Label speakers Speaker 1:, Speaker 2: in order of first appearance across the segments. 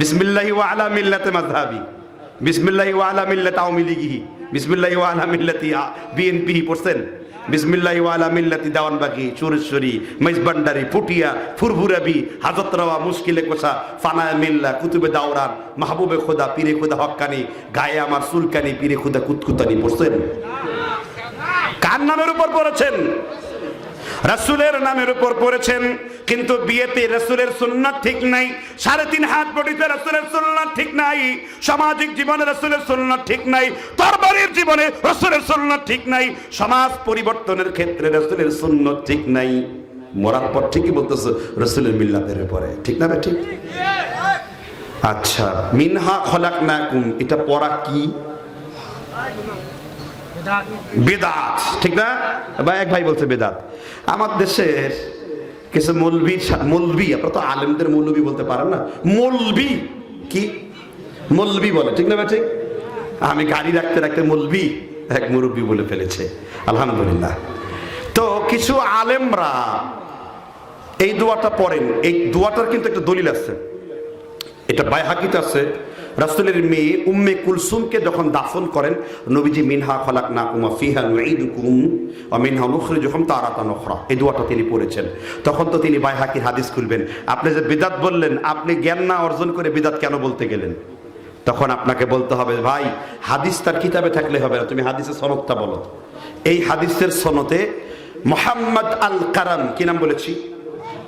Speaker 1: বিসমিল্লাহি ওয়া আলা মিল্লাতে মাযহাবি। বিসমিল্লাহি ওয়া আলা মিল্লাতি আওয়ামী লীগিহি। বিসমিল্লাহি ওয়া আলা মিল্লাতি বিএনপি পড়ছেন। বিসমিল্লাহি ওয়া আলা মিল্লাতি দেওয়ানবাগি চুরেশ্বরী মেজবান্ডারি ফুটিয়া ফুরফুরাবি, হাজত রাওয়া, মুশকিলে কোষা, ফানায় মিল্লা, কুতুবে দাওরান, মাহবুবে খোদা, পীরে খোদা হক্কানি গায়ে আমার সুলকানি পীরে খোদা কুতকুতানি পড়ছেন। কার নামের উপর পড়েছেন? রাসূলের নামের উপর পড়েছেন, কিন্তু বিয়েতে রাসূলের সুন্নাত ঠিক নাই, সাড়ে তিন হাত বডিতে রাসূলের সুন্নাত ঠিক নাই, সামাজিক জীবনে রাসূলের সুন্নাত ঠিক নাই, তরবারির জীবনে রাসূলের সুন্নাত ঠিক নাই, সমাজ পরিবর্তনের ক্ষেত্রে রাসূলের সুন্নাত ঠিক নাই। মরার পর ঠিকই বলতেছে, রাসূলের মিল্লাতের পরে। ঠিক না ঠিক আচ্ছা মিনহা খলাকনাকুম, এটা পড়া কি? বেদাত। ঠিক না? বা এক ভাই বলছে বেদাত। আমার দেশের কিছু মৌলবি মৌলবি, আপনারা তো আলেমদের মৌলবি বলতে পারেন না। মৌলবি কি? মৌলবি বলে, ঠিক না ঠিক? আমি গাড়ি রাখতে রাখতে মৌলবি এক মুরব্বী বলে ফেলেছে, আলহামদুলিল্লাহ। তো কিছু আলেমরা এই দোয়াটা পড়েন, এই দোয়াটার কিন্তু একটা দলিল আছে। এটা বাইহাকিত আছে রাসূলের মেয়ে উম্মে কুলসুমকে যখন দাফন করেন, নবীজি মিনহা খলাক না কুমা ফিহা ওয়া মিনহা নুখরিজুকুম তারাতান উখরা। এই দোয়াটা তিনি পড়েছেন। তখন তো তিনি বাইহাকির হাদিস খুলবেন। আপনি যে বিদাত বললেন, আপনি জ্ঞান না অর্জন করে বিদাত কেন বলতে গেলেন? তখন আপনাকে বলতে হবে, ভাই, হাদিস তার কিতাবে থাকলে হবে না। তুমি হাদিসের সনদটা বলো। এই হাদিসের সনতে মোহাম্মদ আল কারাম কি নাম বলেছি?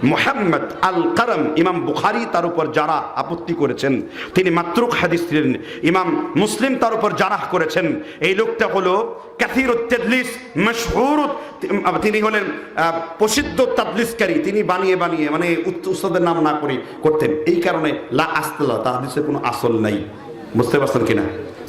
Speaker 1: মোহাম্মদ আল কারাম ইমাম বুখারি তার উপর যারা আপত্তি করেছেন। তিনি মাত্রুক হাদিস ছিলেন ইমাম মুসলিম তার উপর জারাহ করেছেন। এই লোকটা হলো ক্যাথির তেদলিস, মশহুর, তিনি হলেন প্রসিদ্ধ তাদলিসকারী। তিনি বানিয়ে বানিয়ে মানে উচ্চ- উস্তাদের নাম না করে করতেন। এই কারণে লা আসতলা তার হাদিসের কোনো আসল নাই। বুঝতে পারছেন কিনা?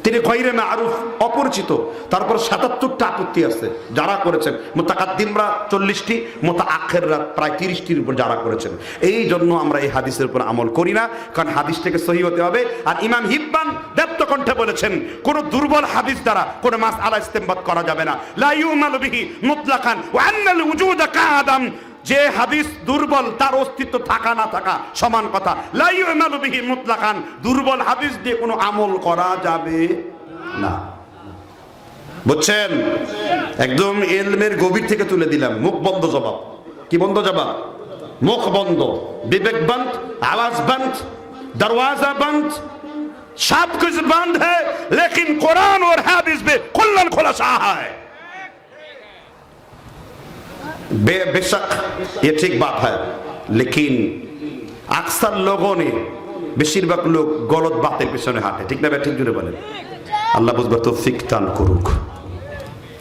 Speaker 1: তিনি গৈরে মারুফ, অপরিচিত। তারপর সাতাত্তরটা আপত্তি আছে, যারা করেছেন। মোতাকাদ্দিমরা চল্লিশটি মোতা আখেররা প্রায় তিরিশটির উপর যারা করেছেন। এই জন্য আমরা এই হাদিসের উপর আমল করি না, কারণ হাদিসটাকে সহি হতে হবে। আর ইমাম হিব্বান দেপ্ত কণ্ঠে বলেছেন, কোন দুর্বল হাদিস দ্বারা কোন মাস আলা ইস্তেমবাদ করা যাবে না। লা ইউমালু বিহি মুতলাকান ওয়া আন্নাল উজুদা কাআদাম যে হাদিস দুর্বল, তার অস্তিত্ব থাকা না থাকা সমান কথা। লাইমালবিহি মুতলাকান, দুর্বল হাদিস দিয়ে কোনো আমল করা যাবে না। বুঝছেন? একদম এলমের গভীর থেকে তুলে দিলাম, মুখ বন্ধ জবাব। কি বন্ধ জবাব? মুখ বন্ধ। বিবেক বন্ধ, আওয়াজ বন্ধ, দরওয়াজা বন্ধ সব কিছু বন্ধ হ্যাঁ লেকিন কোরআন ওর হাদিস বে কল্যাণ খোলা সাহায় बे, बेशक ये ठीक बात है लेकिन अक्सर लोगों ने বেশিরভাগ লোক গলত বাতের পেছনে হাঁটে ঠিক না ভাই ঠিক জুড়ে বলেন আল্লাহ বুঝবার তো দান করুক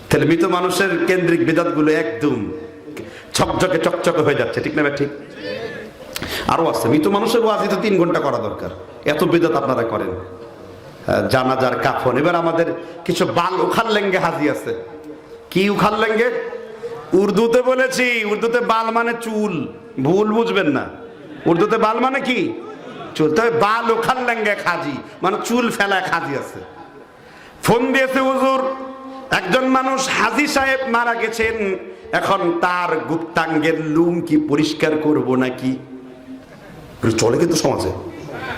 Speaker 1: তাহলে মৃত মানুষের কেন্দ্রিক বিদাতগুলো একদম ছকঝকে চকচকে হয়ে যাচ্ছে ঠিক না ভাই ঠিক আরো আছে মৃত মানুষের ওয়াজি তো তিন ঘন্টা করা দরকার এত বিদাত আপনারা করেন আহ, জানাজার কাফন এবার আমাদের কিছু বাল উখাল লেঙ্গে হাজি আছে কি উখাল লেঙ্গে উর্দুতে বলেছি, উর্দুতে বাল মানে চুল। ভুল বুঝবেন না। উর্দুতে বাল মানে কি? চুল। তবে বাল উখাল লেঙ্গে খাজি মানে চুল ফেলা খাজি আছে। ফোন দিয়েছে হুজুর, একজন মানুষ হাজি সাহেব মারা গেছেন, এখন তার গুপ্তাঙ্গের লুম কি পরিষ্কার করব নাকি? চলে কিন্তু সমাজে।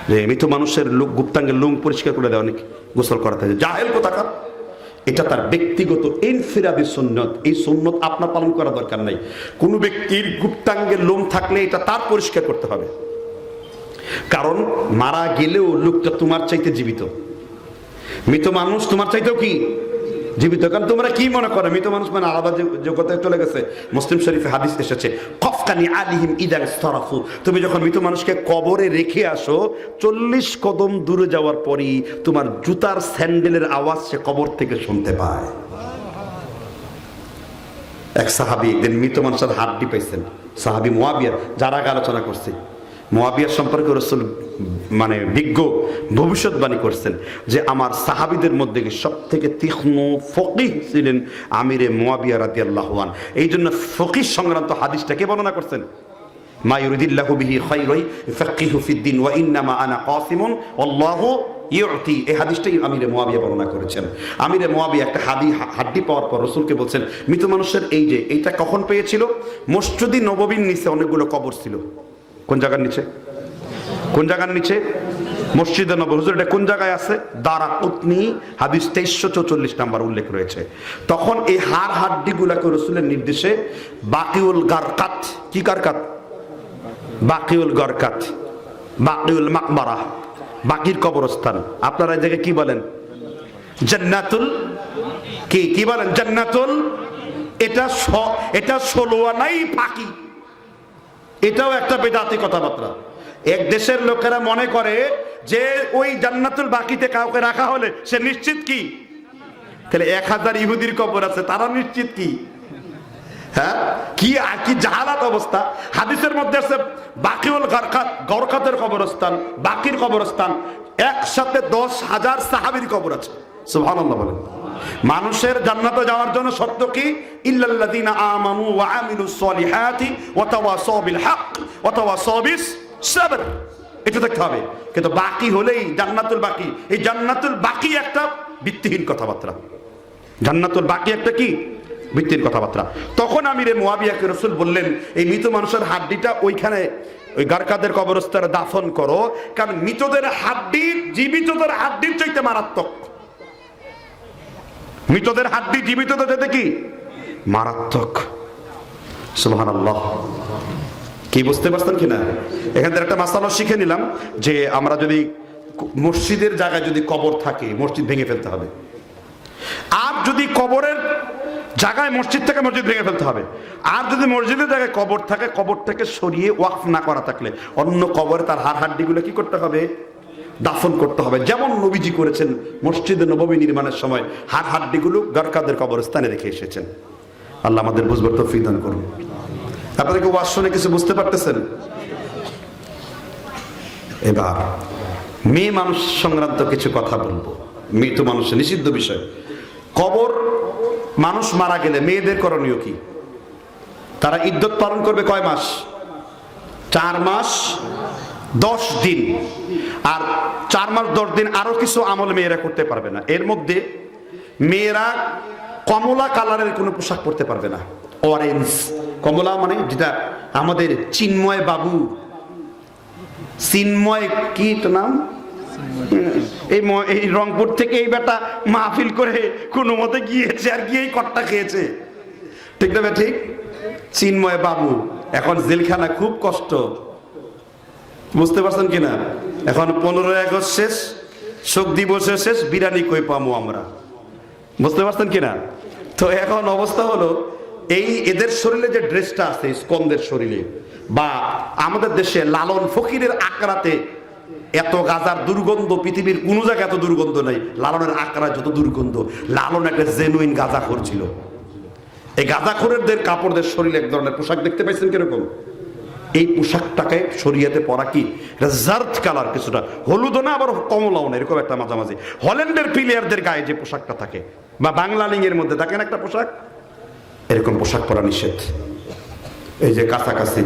Speaker 1: যে মৃত মানুষের লোক গুপ্তাঙ্গের লুম পরিষ্কার করে দেওয়া নাকি গোসল করাতে। জাহেল কোথাকার? এটা তার ব্যক্তিগত ইনফিরাদি সুন্নত। এই সুন্নত আপনার পালন করা দরকার নাই। কোনো ব্যক্তির গুপ্তাঙ্গের লোম থাকলে এটা তার পরিষ্কার করতে হবে। কারণ মারা গেলেও লোকটা তোমার চাইতে জীবিত। মৃত মানুষ তোমার চাইতেও কি? জীবিত। কারণ তোমরা কি মনে করো? মৃত মানুষ মানে আলাদা যে- জগতে চলে গেছে। মুসলিম শরীফে হাদিস এসেছে, কফকানি আলিহিম ইদার স্তরাফু তুমি যখন মৃত মানুষকে কবরে রেখে আসো, চল্লিশ কদম দূরে যাওয়ার পরই তোমার জুতার স্যান্ডেলের আওয়াজ সে কবর থেকে শুনতে পায়। এক সাহাবি একদিন মৃত মানুষের হাড্ডি পাইছেন। সাহাবি মোয়াবিয়া যারা আলোচনা করছে। মোয়াবিয়ার সম্পর্কে রসুল মানে বিজ্ঞ, ভবিষ্যৎবাণী করছেন যে আমার সাহাবিদের মধ্যে সব থেকে তীক্ষ্ণ ফকিহ ছিলেন আমিরে মোয়াবিয়া রাতি এই জন্য ফকির সংক্রান্ত হাদিসটা কে বর্ণনা করছেন? ইউতি। এই হাদিসটাই আমিরে মোয়াবিয়া বর্ণনা করেছেন। আমিরে মোয়াবিয়া একটা হাদি পাওয়ার পর রসুলকে বলছেন, মৃত মানুষের এই যে, এইটা কখন পেয়েছিল? মসজিদি নববীর নিচে অনেকগুলো কবর ছিল। কোন জায়গার নিচে? কোন জায়গার নিচে? মসজিদে নবর হুজুর, এটা কোন জায়গায় আছে? দারা কুতনি, হাদিস তেইশশো চৌচল্লিশ নাম্বার উল্লেখ রয়েছে। তখন এই হাড় হাড্ডি গুলাকে রসুলের নির্দেশে বাকিউল গারকাত, কি কারকাত বাকিউল গরকাত, বাকিউল মাকবারা, বাকির কবরস্থান। আপনারা এই জায়গায় কি বলেন? জান্নাতুল, কি কি বলেন? জান্নাতুল, এটা এটা ষোলোয়ানাই ফাঁকি এটাও একটা বেদাতি কথাবার্তা এক দেশের লোকেরা মনে করে যে ওই জান্নাতুল বাকিতে কাউকে রাখা হলে সে নিশ্চিত কি? তাহলে এক হাজার ইহুদির কবর আছে তারা নিশ্চিত কি? হ্যাঁ? কি কি জাহালাত অবস্থা? হাদিসের মধ্যে আছে, বাকিউল গরকাত, গরকাতের কবরস্থান, বাকির কবরস্থান, একসাথে দশ হাজার সাহাবির কবর আছে। সুবহানাল্লাহ বলেন। মানুষের জান্নাতে যাওয়ার জন্য সত্য কি? ইল্লাল্লাযিনা আমানু ওয়া আমিলুস সলিহাতি ওয়া তাওয়াসাউ বিল হক ওয়া তাওয়াসাউ বিস সাবর এটা দেখতে হবে। কিন্তু বাকি হলেই জান্নাতুল বাকি। এই জান্নাতুল বাকি একটা ভিত্তিহীন কথাবার্তা। জান্নাতুল বাকি একটা কি? ভিত্তির কথাবার্তা। তখন আমিরে মোয়াবিয়াকে রসুল বললেন, এই মৃত মানুষের হাড্ডিটা ওইখানে, ওই গারকাদের কবরস্থানে দাফন করো। কারণ মৃতদের হাড্ডি, জীবিতদের হাড্ডির চাইতে মারাত্মক। মৃতদের হাড্ডি জীবিতদের চাইতে কি? মারাত্মক। সুবহানাল্লাহ। কি বুঝতে পারছেন কিনা? এখান থেকে একটা মাসালা শিখে নিলাম যে আমরা যদি মসজিদের জায়গায় যদি কবর থাকে, মসজিদ ভেঙে ফেলতে হবে। আর যদি কবরের জায়গায় মসজিদ থেকে মসজিদ ভেঙে ফেলতে হবে। আর যদি মসজিদের জায়গায় কবর থাকে কবর থেকে সরিয়ে ওয়াকফ না করা থাকলে, অন্য কবরে তার হাড় হাড্ডিগুলো কি করতে হবে? দাফন করতে হবে। যেমন নবীজি করেছেন মসজিদে নবমী নির্মাণের সময় হাড় হাড্ডিগুলো গরকাদের কবরস্থানে রেখে এসেছেন। আল্লাহ আমাদের বুঝবার তো দান করুন। আপনাদেরকে ওয়াজ শুনে কিছু বুঝতে পারতেছেন? এবার, মেয়ে মানুষ সংক্রান্ত কিছু কথা বলব। মৃত মানুষের নিষিদ্ধ বিষয়। কবর মানুষ মারা গেলে মেয়েদের করণীয় কি? তারা ইদ্যত পালন করবে কয় মাস? চার মাস দশ দিন। আর চার মাস দশ দিন আরও কিছু আমল মেয়েরা করতে পারবে না। এর মধ্যে মেয়েরা কমলা কালারের কোনো পোশাক পরতে পারবে না। অরেঞ্জ কমলা মানে যেটা আমাদের চিন্ময় বাবু। চিন্ময় কি তো নাম? এই এই রংপুর থেকে এই বেটা মাহফিল করে কোনো মতে গিয়েছে আর গিয়েই কট্টা খেয়েছে। ঠিক না ঠিক? চিন্ময় বাবু। এখন জেলখানা খুব কষ্ট। বুঝতে পারছেন কিনা? এখন পনেরোই আগস্ট শেষ, শোক দিবসের শেষ, বিরানি কই পামো আমরা? বুঝতে পারছেন কিনা? তো এখন অবস্থা হলো, এই এদের শরীরে যে ড্রেসটা আছে স্কন্দের শরীরে, বা আমাদের দেশে লালন ফকিরের আকড়াতে এত গাজার দুর্গন্ধ, পৃথিবীর কোনো জায়গায় এত দুর্গন্ধ নাই। লালনের আকড়া যত দুর্গন্ধ, লালন একটা জেনুইন গাঁজাখোর ছিল। এই গাঁজাখোরেরদের, কাপড়দের শরীরে এক ধরনের পোশাক দেখতে পাইছেন কীরকম? এই পোশাকটাকে শরীয়তে পরা কি? এটা জার্থ কালার কিছুটা। হলুদও না, আবার কমলাও না, এরকম একটা মাঝামাঝি। হল্যান্ডের প্লেয়ারদের গায়ে যে পোশাকটা থাকে, বা বাংলা লিঙ্গের মধ্যে থাকে না একটা পোশাক? এরকম পোশাক পরা নিষেধ। এই যে কাছাকাছি,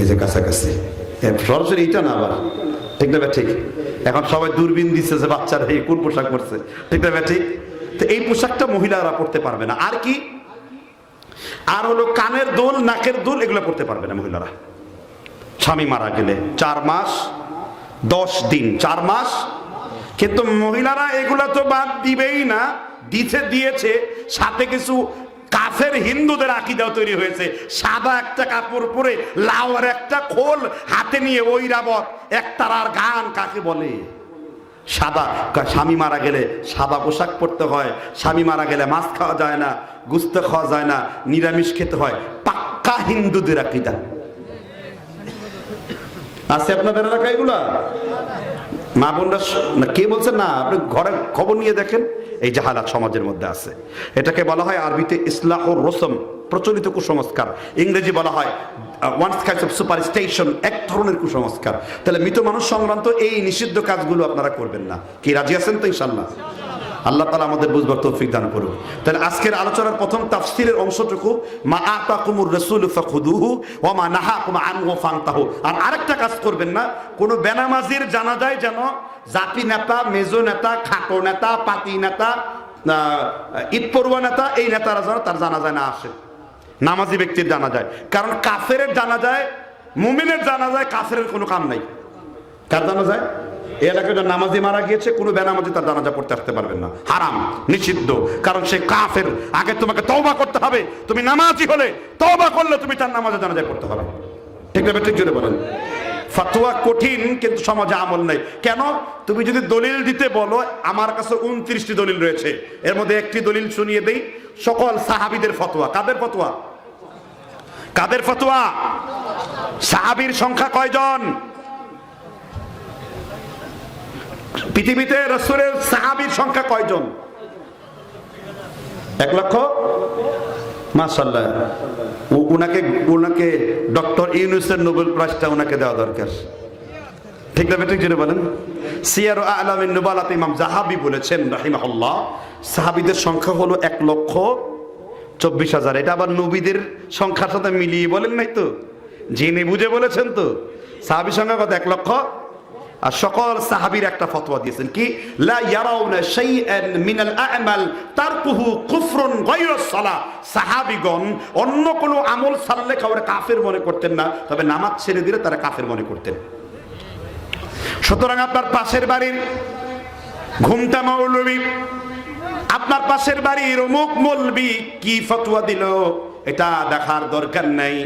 Speaker 1: এই যে কাছাকাছি। সরাসরি এইটা না আবার? ঠিক না ঠিক? এখন সবাই দূরবীন দিচ্ছে যে বাচ্চারা এই কোন পোশাক পরছে। ঠিক না ঠিক? তো এই পোশাকটা মহিলারা পড়তে পারবে না। আর কি? আর হলো কানের দোল, নাকের দোল, এগুলো করতে পারবে না মহিলারা। স্বামী মারা গেলে চার মাস, দশ দিন, চার মাস। কিন্তু মহিলারা এগুলা তো বাদ দিবেই না দিতে দিয়েছে। সাথে কিছু কাফের হিন্দুদের আকিদাও তৈরি হয়েছে। সাদা একটা কাপড় পরে লাউয়ের একটা খোল হাতে নিয়ে ওই রাবত, একতারার গান কাকে বলে? সাদা স্বামী মারা গেলে সাদা পোশাক পরতে হয়, স্বামী মারা গেলে মাছ খাওয়া যায় না, গুস্তে খাওয়া যায় না, নিরামিষ খেতে হয়, পাক্কা হিন্দুদের আকিদা। আছে আপনাদের এলাকায় এগুলা? মা বোনরা কে বলছেন না? আপনি ঘরে খবর নিয়ে দেখেন, এই জাহালাত সমাজের মধ্যে আছে। এটাকে বলা হয় আরবিতে ইসলাহ রসম, প্রচলিত কুসংস্কার। ইংরেজি বলা হয় ওয়ান কাইন্ড অফ সুপারস্টেশন এক ধরনের কুসংস্কার। তাহলে মৃত মানুষ সংক্রান্ত এই নিষিদ্ধ কাজগুলো আপনারা করবেন না। কি, রাজি আছেন তো ইনশাল্লাহ আল্লাহ তালা আমাদের বুঝবার তৌফিক দান করুন তাহলে আজকের আলোচনার প্রথম তাফসিরের অংশটুকু, মা আতা কুমুর রসুল ফাখুদুহু ও মা নাহা কুমা আনহু ফান্তাহু। আর আরেকটা কাজ করবেন না, কোনো বেনামাজির জানা যায় যেন জাতি নেতা, মেজো নেতা, খাটো নেতা, পাতি নেতা ঈদ পড়ুয়া নেতা, এই নেতারা যেন তার জানা যায় না আসে। নামাজি ব্যক্তির জানা যায় কারণ কাফেরের জানা যায় মুমিনের জানা যায় কাফেরের কোনো কাম নাই। কার জানা যায় এই এলাকায় নামাজি মারা গিয়েছে, কোনো বেনামাজি তার জানাজা পড়তে আসতে পারবেন না। হারাম, নিষিদ্ধ। কারণ সে কাফের। আগে তোমাকে তওবা করতে হবে। তুমি নামাজি হলে তওবা করলে তুমি তার নামাজে জানাজা পড়তে হবে ঠিক না ঠিক জোরে বলেন। ফাতোয়া কঠিন, কিন্তু সমাজে আমল নাই। কেন? তুমি যদি দলিল দিতে বলো, আমার কাছে উনত্রিশটি দলিল রয়েছে। এর মধ্যে একটি দলিল শুনিয়ে দেই। সকল সাহাবিদের ফতোয়া। কাদের ফতোয়া? কাদের ফতোয়া? সাহাবীর সংখ্যা কয়জন? পৃথিবীতে রসুলের সাহাবীর সংখ্যা কয়জন? এক লক্ষ? মাসাল্লাহ উনাকে উনাকে ডক্টর ইউনুসের নোবেল প্রাইজটা ওনাকে দেওয়া দরকার। ঠিক না ঠিক জেনে বলেন? সিয়ার আলামিন নুবালাত ইমাম জাহাবি বলেছেন, রাহিমাহুল্লাহ, সাহাবীদের সংখ্যা হলো এক লক্ষ চব্বিশ হাজার। এটা আবার নবীদের সংখ্যার সাথে মিলিয়ে বলেন নাই তো? জেনে বুঝে বলেছেন তো? সাহাবী সংখ্যা কত? এক লক্ষ? আর সকল সাহাবির একটা ফতোয়া দিয়েছেন কি? লা ইয়ারাউনা শাইআন মিনাল আ'মাল তারকুহু কুফরুন গায়রুস সালাহ। সাহাবীগণ অন্য কোনো আমল ছাড়লে কাউরে কাফের মনে করতেন না, তবে নামাজ ছেড়ে দিলে তারা কাফের মনে করতেন। সুতরাং আপনার পাশের বাড়ির ঘুমটা মৌলবী আপনার পাশের বাড়ির অমুক মৌলবী কি ফতোয়া দিল? এটা দেখার দরকার নাই।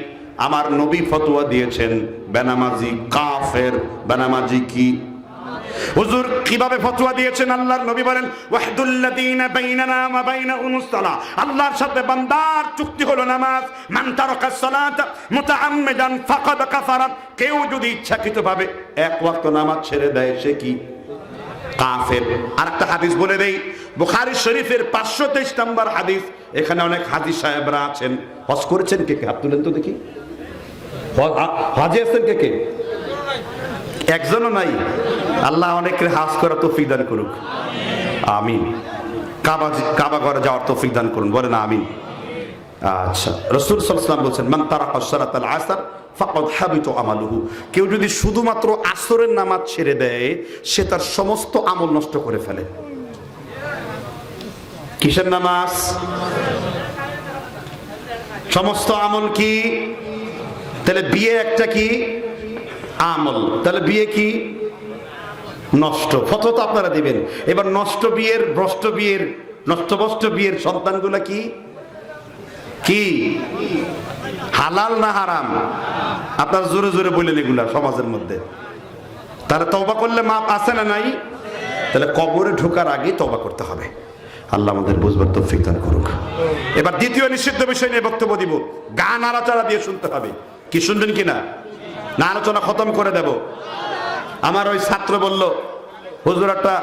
Speaker 1: আমার নবী ফতোয়া দিয়েছেন, বেনামাজি কাফের। বেনামাজি কি? হুজুর, কীভাবে দিয়েছেন আল্লাহর নবী বলেন, ওয়াহদুল্লাযীনা বাইনানা আল্লাহর সাথে বান্দার চুক্তি হলো নামাজ। মান তারাকা সালাত মুতাআম্মিদান ফাকাদ কাফারা কেউ যদি ইচ্ছাকৃতভাবে এক ওয়াক্ত নামাজ ছেড়ে দেয়, সে কি? কাফের। আর একটা হাদিস বলে দেই, বুখারী শরীফের পাঁচশো তেইশ নম্বর হাদিস, এখানে অনেক হাদিস সাহেবরা আছেন। হজ করেছেন কে কে? হাত তুলেন তো দেখি। হজে আছেন কে কে? একজনও নাই। আল্লাহ অনেকের হাজ করা তৌফিক দান করুক। আমিন। কাবা কাবা ঘরে যাওয়ার তৌফিক দান করুন। বলেন আমিন। আচ্ছা রসুল সাল্লাম বলছেন, মান তারা সালাত আল আসার ফাকাদ হাবিত আমালুহু। কেউ যদি শুধুমাত্র আসরের নামাজ ছেড়ে দেয়, সে তার সমস্ত আমল নষ্ট করে ফেলে। কিসের নামাজ? সমস্ত আমল কি? তাহলে বিয়ে একটা কি? আমল। তাহলে বিয়ে কি? নষ্ট। তো আপনারা দিবেন। এবার নষ্ট বিয়ের, ভ্রষ্ট বিয়ের, নষ্টভ্রষ্ট বিয়ের সন্তানগুলা কি? কি? হালাল না হারাম? আপনার জোরে জোরে বললেন এগুলা সমাজের মধ্যে। তাহলে তবা করলে মাপ আছে না নাই? তাহলে কবরে ঢোকার আগে তবা করতে হবে। আল্লাহ আমাদের বুঝবার তৌফিক দান করুক। এবার দ্বিতীয় নিষিদ্ধ বিষয় নিয়ে বক্তব্য দিব। গান আলোচনা দিয়ে শুনতে হবে। কি শুনবেন কিনা? না না আলোচনা খতম করে দেব। আমার ওই ছাত্র বলল, হুজুর, একটা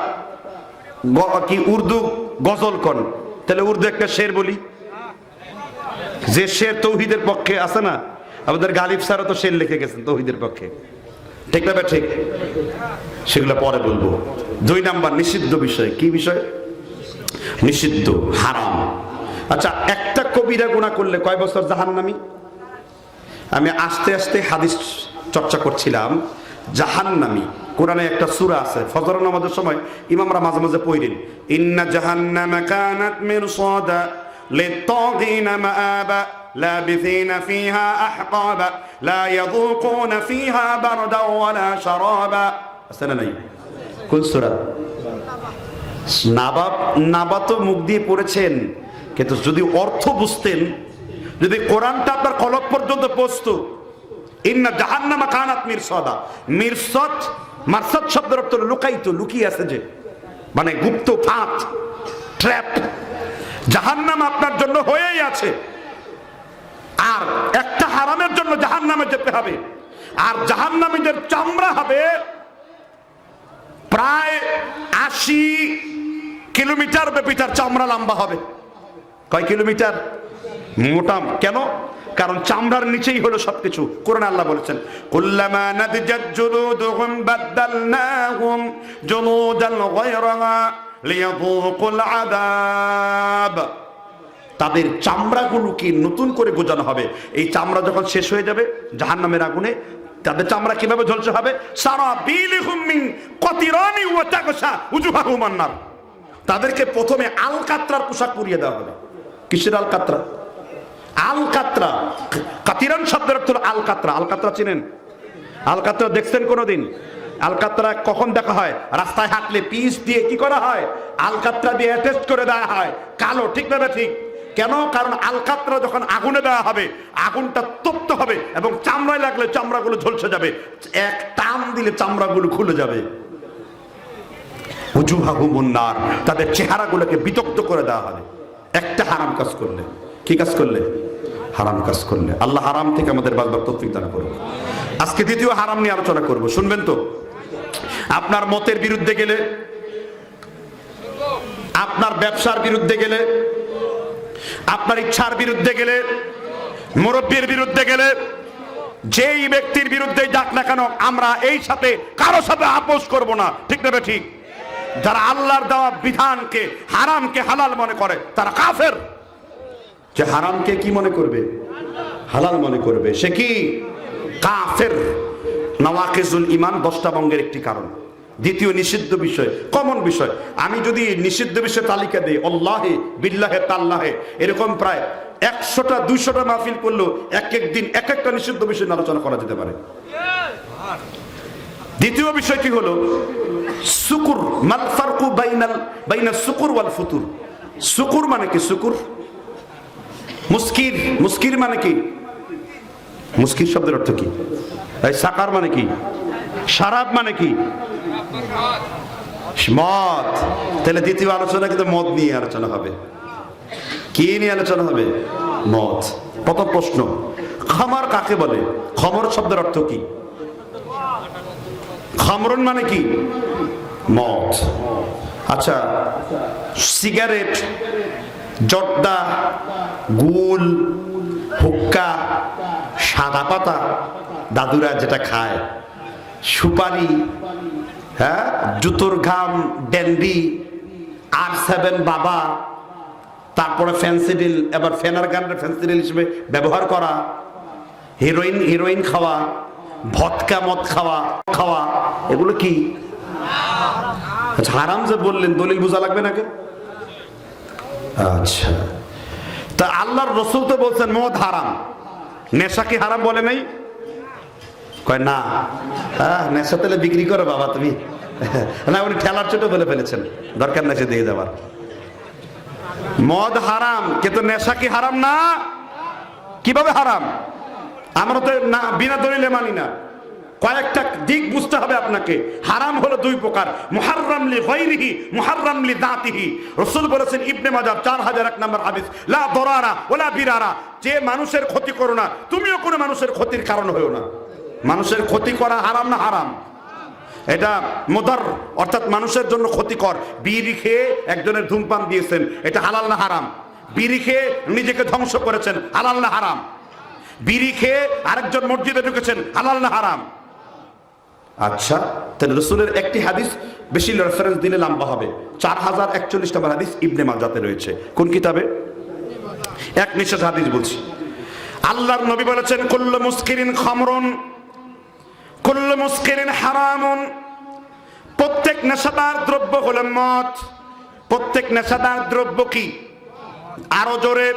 Speaker 1: কি উর্দু গজল কন? তাহলে উর্দু একটা শের বলি। যে শের তৌহিদের পক্ষে আছে না, আমাদের গালিব স্যারও তো শের লিখে গেছেন তৌহিদের পক্ষে। ঠিক না ঠিক? সেগুলো পরে বলব। দুই নাম্বার, নিষিদ্ধ বিষয়। কি বিষয়? নিষিদ্ধ, হারাম। আচ্ছা একটা কবিরা গুণা করলে কয় বছর জাহান্নামি? আমি আস্তে আস্তে হাদিস চর্চা করছিলাম, জাহান্নামি। কোরআনে একটা সূরা আছে, ফজর নামাজের সময় ইমামরা মাঝে মাঝে পড়েন ইন্না জাহান্নামা কানাত মিরসাদা লিত্তাগিন মাআবা لابثين فيها أحقابا لا يذوقون فيها بردا ولا شرابا أستنى نايم কোন সূরা নাবাব নাবা তো মুখ দিয়ে পড়েছেন কিন্তু যদি অর্থ বুঝতেন যদি কোরআনটা আপনার কলক পর্যন্ত পৌঁছত ইন্না জাহান্নামা কানাত মিরসদা মিরসদ মারসদ শব্দের অর্থ হলো লুকাইতো লুকিয়ে আছে যে মানে গুপ্ত ফাঁদ ট্র্যাপ জাহান্নাম আপনার জন্য হয়েই আছে। আর একটা হারামের জন্য জাহান্নামে যেতে হবে। আর জাহান্নামীদের চামড়া হবে প্রায় আশি কিলোমিটার ব্যাপী তার চামড়া লম্বা হবে। কয় কিলোমিটার? মোটাম কেন? কারণ চামড়ার নিচেই হলো সবকিছু। কোরআন আল্লাহ বলেছেন, কুল্লামা নাদিজাত জুলুদুহুম বাদদালনাহুম জুলুদান গায়রাহা। তাদের চামড়াগুলোকে নতুন করে গোজানো হবে। এই চামড়া যখন শেষ হয়ে যাবে, জাহান্নামের আগুনে তাদের চামড়া কীভাবে ঝলসে হবে? সারা মিন আন-নার। তাদেরকে প্রথমে আল কাতরার পোশাক পরিয়ে দেওয়া হবে। কিসের আল কাতরা আল কাতরা কাতিরান শব্দের অর্থ হলো আল কাতরা আল কাতরা চিনেন? আল কাতরা দেখছেন কোনোদিন? আলকাতরা কখন দেখা হয়? রাস্তায় হাঁটলে পিস দিয়ে কি করা হয়? আলকাত্রা দিয়ে অ্যাটেস্ট করে দেওয়া হয়। কালো, ঠিক না ঠিক কেন? কারণ আলকাতরা যখন আগুনে দেওয়া হবে, আগুনটা তপ্ত হবে এবং চামড়ায় লাগলে চামড়াগুলো ঝলসে যাবে। এক টান দিলে চামড়াগুলো খুলে যাবে। উজুহাহু মুন্নার তাদের চেহারাগুলোকে বিতক্ত করে দেওয়া হবে। একটা হারাম কাজ করলে। কি কাজ করলে? হারাম কাজ করলে। আল্লাহ হারাম থেকে আমাদের বাগবাগ তৌফিক দান করুন আজকে দ্বিতীয় হারাম নিয়ে আলোচনা করব। শুনবেন তো? আপনার মতের বিরুদ্ধে গেলে, আপনার ব্যবসার বিরুদ্ধে গেলে, আপনার ইচ্ছার বিরুদ্ধে গেলে, মুরব্বীর বিরুদ্ধে গেলে, যেই ব্যক্তির বিরুদ্ধে যাক না কেন, আমরা এই সাথে কারও সাথে আপোষ করব না। ঠিক না ঠিক যারা আল্লাহর দেওয়া বিধানকে হারামকে হালাল মনে করে, তারা কাফের। যে হারামকে কি মনে করবে? হালাল মনে করবে। সে কি? কাফের। নওয়াকিজুল ইমান দশটা বঙ্গের একটি কারণ। দ্বিতীয় নিষিদ্ধ বিষয় কমন বিষয়। আমি যদি নিষিদ্ধ বিষয় তালিকা দিই অল্লাহে বিল্লাহে তাল্লাহে এরকম প্রায় একশোটা, দুইশোটা মাহফিল করলেও এক এক দিন এক একটা নিষিদ্ধ বিষয় আলোচনা করা যেতে পারে। দ্বিতীয় বিষয়টি হলো সুকুর মাল ফারকু বাইনাল, বাইনা সুকুর ওয়াল ফুতুর। সুকুর মানে কি সুকুর মুস্কির মুস্কির মানে কি? মুস্কির শব্দের অর্থ কি? সাকার মানে কি? শারাব মানে কি? মদ। তাহলে দ্বিতীয় আলোচনা কিন্তু মদ নিয়ে আলোচনা হবে। কি নিয়ে আলোচনা হবে? মদ। প্রথম প্রশ্ন, খামার কাকে বলে? খমর শব্দের অর্থ কি? খামরন মানে কি? মদ। আচ্ছা সিগারেট, জর্দা, গুল, হুক্কা, সাদা পাতা, দাদুরা যেটা খায়, সুপারি হ্যাঁ? জুতোর ঘাম ড্যান্ডি আর সেভেন বাবা, তারপরে ফ্যান্সিডিল এবার ফেনার গানের ফ্যান্সিডিল হিসেবে ব্যবহার করা হিরোইন হিরোইন খাওয়া ভটকা মদ খাওয়া খাওয়া, এগুলো কি? আচ্ছা হারাম যে বললেন, দলিল বোঝা লাগবে নাকি? আচ্ছা। তা আল্লাহর রসুল তো বলছেন, মদ হারাম। নেশা কি হারাম বলে নাই? কয়, না। হ্যাঁ নেশা তেলে বিক্রি করো বাবা তুমি। না, উনি ঠেলার ছোট বলে ফেলেছেন। দরকার নেশা দিয়ে দেওয়ার। মদ হারাম, কিন্তু নেশা কি হারাম না? কীভাবে হারাম? আমরা তো না, বিনা দলিলে মানি না। কয়েকটা দিক বুঝতে হবে আপনাকে। হারাম হলো দুই প্রকার। মুহাররামলি গৈরিহি মুহাররামলি দাঁতিহি। রসুল বলেছেন, ইবনে মাজাব চার হাজার এক নম্বর হাদিস, লা দরারা ওলা বিরারা। যে মানুষের ক্ষতি করো না, তুমিও কোনো মানুষের ক্ষতির কারণ হয়েও না। মানুষের ক্ষতি করা হারাম না হারাম? এটা মোদার, অর্থাৎ মানুষের জন্য ক্ষতিকর। বিড়ি খেয়ে একজনের ধূমপান দিয়েছেন, এটা হালাল না হারাম? বিড়ি খেয়ে নিজেকে ধ্বংস করেছেন, হালাল না হারাম? বিড়ি খেয়ে আরেকজন মসজিদে ঢুকেছেন, হালাল না হারাম? আচ্ছা তাহলে রসুলের একটি হাদিস বেশি রেফারেন্স দিলে লম্বা হবে। চার হাজার একচল্লিশ নম্বর হাদিস ইবনে মাজাতে রয়েছে। কোন কিতাবে? এক নিঃশ্বাস হাদিস বলছি। আল্লাহর নবী বলেছেন, কুল্লু মুস্কিরিন খামরুন। কুল্লু মুসকিরিন হারামুন। প্রত্যেক নেশাদার দ্রব্য হল মদ। প্রত্যেক নেশাদার দ্রব্য কি? আরও জোরে।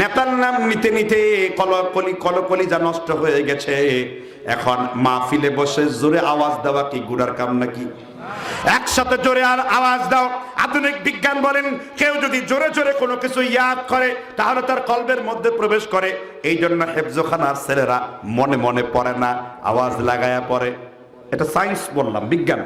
Speaker 1: নেতার নাম নিতে নিতে কলকলি কলকলি যা নষ্ট হয়ে গেছে। এখন মাহফিলে বসে জোরে আওয়াজ দেওয়া কি? গুড়ার কাম নাকি? একসাথে জোরে আর আওয়াজ দাও। আধুনিক বিজ্ঞান বলেন, কেউ যদি জোরে জোরে কোনো কিছু ইয়াদ করে, তাহলে তার কলবের মধ্যে প্রবেশ করে। এই জন্য হেফজোখানার ছেলেরা মনে মনে পড়ে না, আওয়াজ লাগায়া পড়ে। এটা সায়েন্স বললাম, বিজ্ঞান।